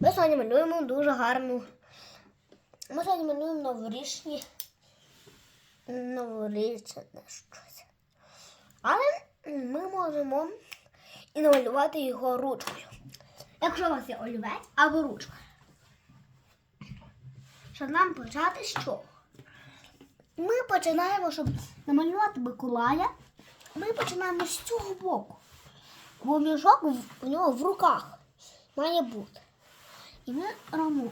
Ми сьогодні малюємо дуже гарну. Ми сьогодні малюємо новорічні. Новорічне щось. Але ми можемо і намалювати його ручкою. Якщо у вас є олівець або ручка. Щоб нам почати з чого? Ми починаємо, щоб намалювати Миколая. Ми починаємо з цього боку. Бо мішок в- нього в руках має бути. І ми робимо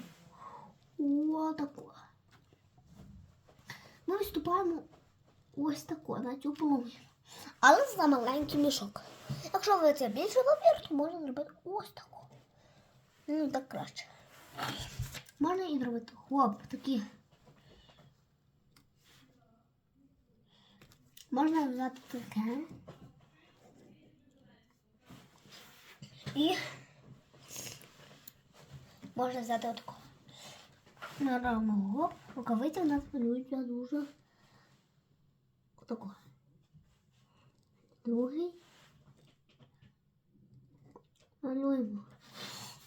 отако. Ми виступаємо ось тако на цю. Але за маленький мішок. Якщо ви це більше папір, то можна зробити ось тако. Ну, так краще. Можна і зробити хлоп такі. Можна взяти таке. І можна взяти робимо гоп, рукавиці в нас малюються дуже отако. Другий. Малюємо.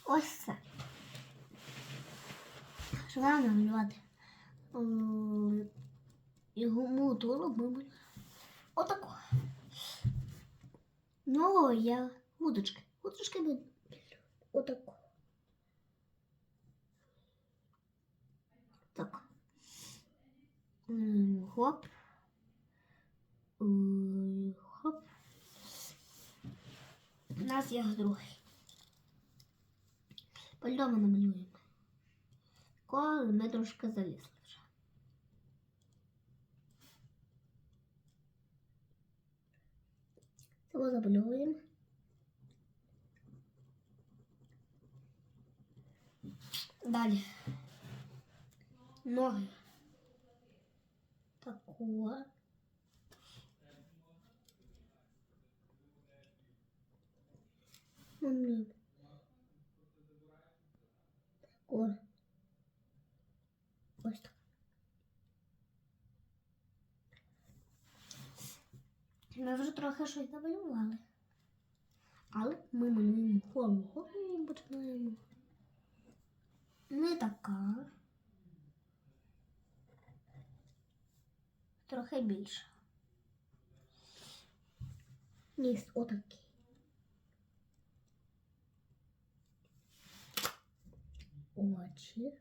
Ось це. Нам намалювати? Його мотору ми. Отако. В нього є вудочки. Вудочки ми отако. Так. М, Хоп. Хоп. У нас є другий. По-любому намалюємо. Коли ми трошки залізли вже. Цього замальовуємо. Далі. Ноги. Так. Ми вже трохи щось намалювали. Але ми малюємо голову і починаємо. Не така. Трохи більше. Ніс отакий. Очі.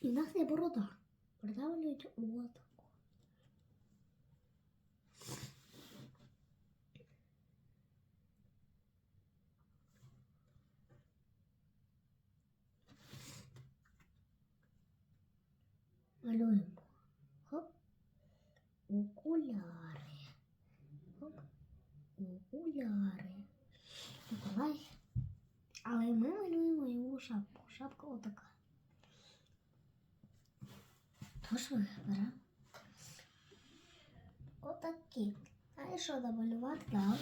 І нас є борода. Борода малюється отако. Малюємо. Хоп. Окуляри. Хоп. Окуляри. Миколай. Але ми малюємо його шапку. Шапка отака. Тож виберемо. Отакі. А що намалювати нам?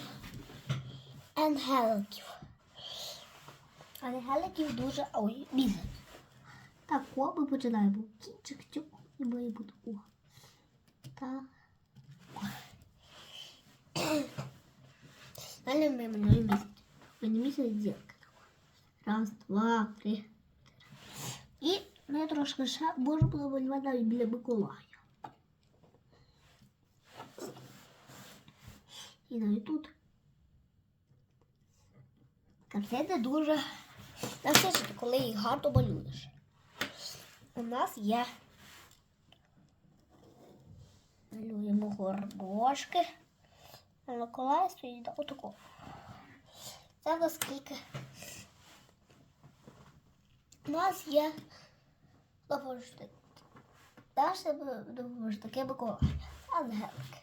Ангеликів. Ангеликів дуже ой, бізик. Так, о, починаємо. Кінчик, тюк, і має бути о. Так. Далі ми малюємо місяць. Мені місяць зірка. Раз, два, три. І ми трошки ще можемо було навіть біля Миколая. І навіть тут. Конфети дуже насичені, коли їх гарно малюєш. У нас є. Малюємо горбошки. А Миколай стоїть. Це наскільки. У нас є допомогти. Теж допомогти таке Миколай. Ангелики.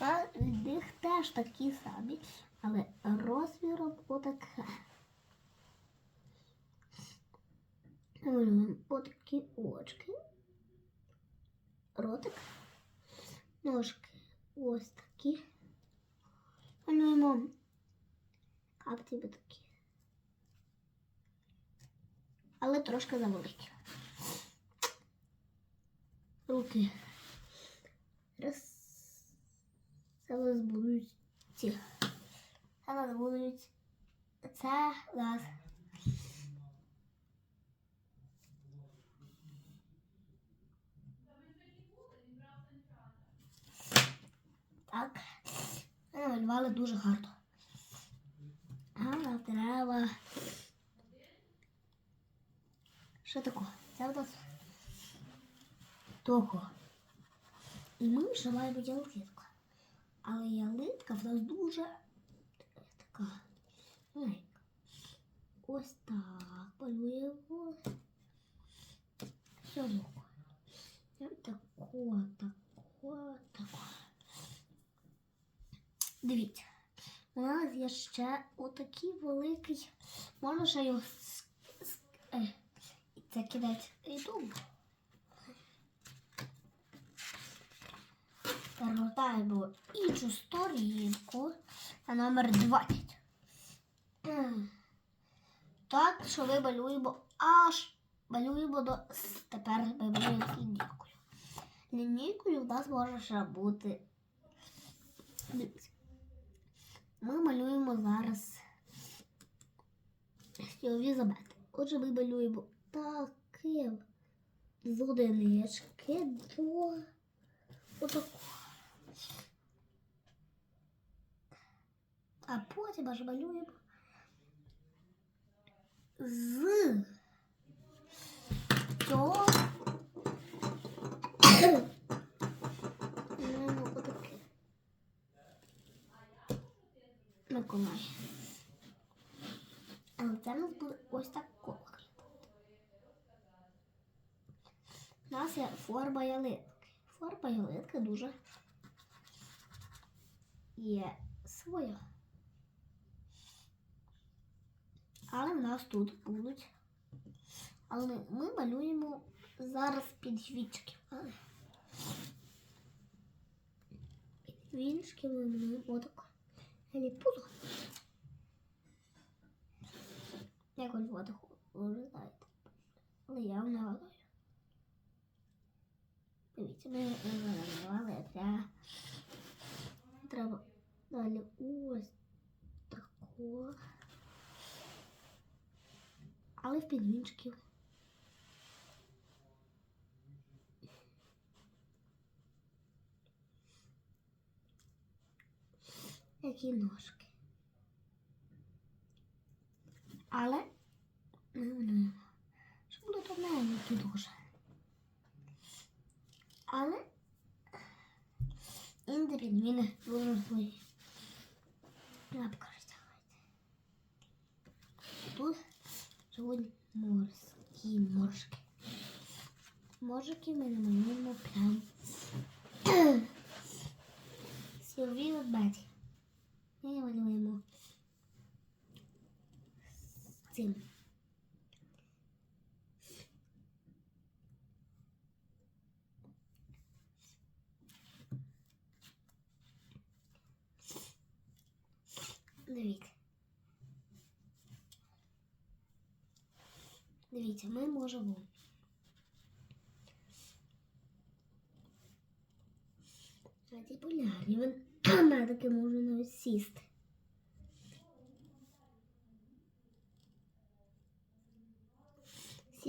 А від них теж такі самі, але розміром отаке. Отакі очки. Ротик. Ножки ось такі. Малюємо капці такі. Але трошки завеликі. Руки. Раз. Це у будуть ці Це нас будуть. Це у нас. Так. Намалювали дуже гарно. А нам треба. Що таке? Це у нас того. І ми ще маємо ялинку. Але ялинка в нас дуже така. маленька. Ось так. Малюємо. Все тако. Тако, тако, тако. Дивіться. У нас є ще отакий великий. Можна ще його е, це ютуб. Перегортаємо іншу сторінку на номер 20. Так, що ми малюємо аж малюємо до тепер ми малюємо лінійкою. Лінійкою в нас може ще бути. Дивіться. Ми малюємо зараз замети. Отже, ми малюємо таким з одинички до отакого. А потім аж малюємо з цього. Ну, отаке. Миколай. Але це в нас буде ось так коло. У нас є форма ялинки. Форма ялинки дуже є своя. Але в нас тут будуть. Але ми, малюємо зараз підвічки. Але Підвічки ми малюємо отак. Ліпузу. Якось воду ви знаєте. Але я не гадаю. Дивіться, ми намалювали, треба, треба далі ось тако. Але в підвінчиків. Які ножки. Але ми малюємо. Що буде тоненькі дуже. Але інде підміни свої. Я. Тут живуть морські моржки. Моржики ми намалюємо прям сілові ведмеді. Ми малюємо з цим. Дивіться. Дивіться, ми можемо. Ці полярні. Ми таки можна навіть сісти.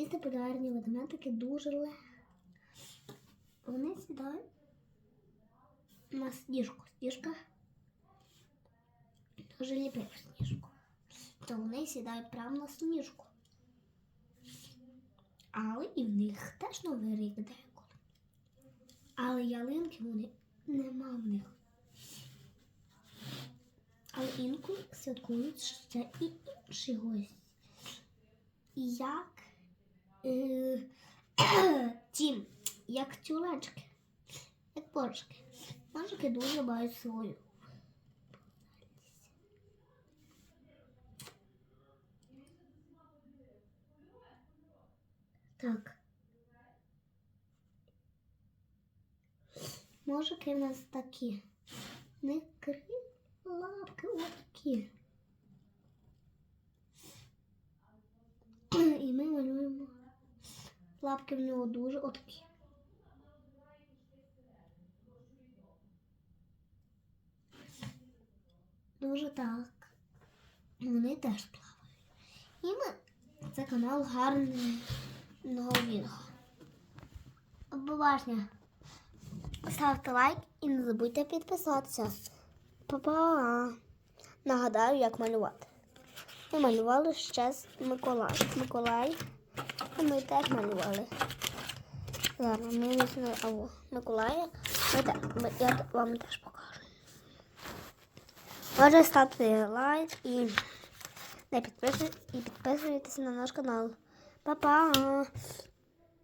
Сісти полярні ведмедики дуже легко. Вони сідають на сніжку. Сніжка дуже ліпив сніжку. То вони сідають прямо на сніжку. Але і в них теж новий рік деколи. Але ялинки вони нема в них. Але інколи святкують ще і інші гості. Як е, ті, як тюлечки, як поршки. Поршки дуже мають свою. Так. Можики в нас такі. Не крив лапки отакі. І ми малюємо лапки в нього дуже отакі. Дуже так. Вони теж плавають. І ми це канал гарного Вінга. Обуважня. Ставте лайк і не забудьте підписатися. Па-па! Нагадаю, як малювати. Ми малювали ще з Миколай. Миколай. Ми теж малювали. Зараз ми візьмемо або Миколая. Ми так, я вам теж покажу. Може ставте лайк і не підписуйтесь, і підписуйтесь на наш канал. Па-па!